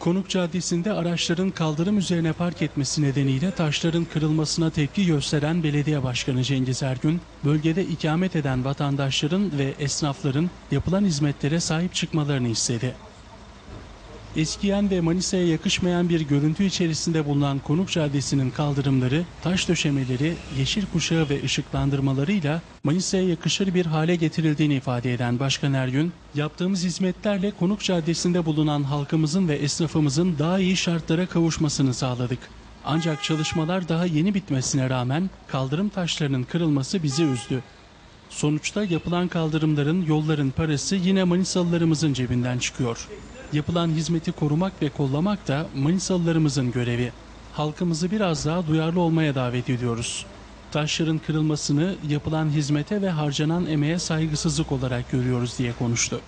Konuk Caddesi'nde araçların kaldırım üzerine park etmesi nedeniyle taşların kırılmasına tepki gösteren Belediye Başkanı Cengiz Ergün, bölgede ikamet eden vatandaşların ve esnafların yapılan hizmetlere sahip çıkmalarını istedi. Eskiyen ve Manisa'ya yakışmayan bir görüntü içerisinde bulunan Konuk Caddesi'nin kaldırımları, taş döşemeleri, yeşil kuşağı ve ışıklandırmalarıyla Manisa'ya yakışır bir hale getirildiğini ifade eden Başkan Ergün, yaptığımız hizmetlerle Konuk Caddesi'nde bulunan halkımızın ve esnafımızın daha iyi şartlara kavuşmasını sağladık. Ancak çalışmalar daha yeni bitmesine rağmen kaldırım taşlarının kırılması bizi üzdü. Sonuçta yapılan kaldırımların, yolların parası yine Manisalılarımızın cebinden çıkıyor. Yapılan hizmeti korumak ve kollamak da Manisalılarımızın görevi. Halkımızı biraz daha duyarlı olmaya davet ediyoruz. Taşların kırılmasını yapılan hizmete ve harcanan emeğe saygısızlık olarak görüyoruz diye konuştu.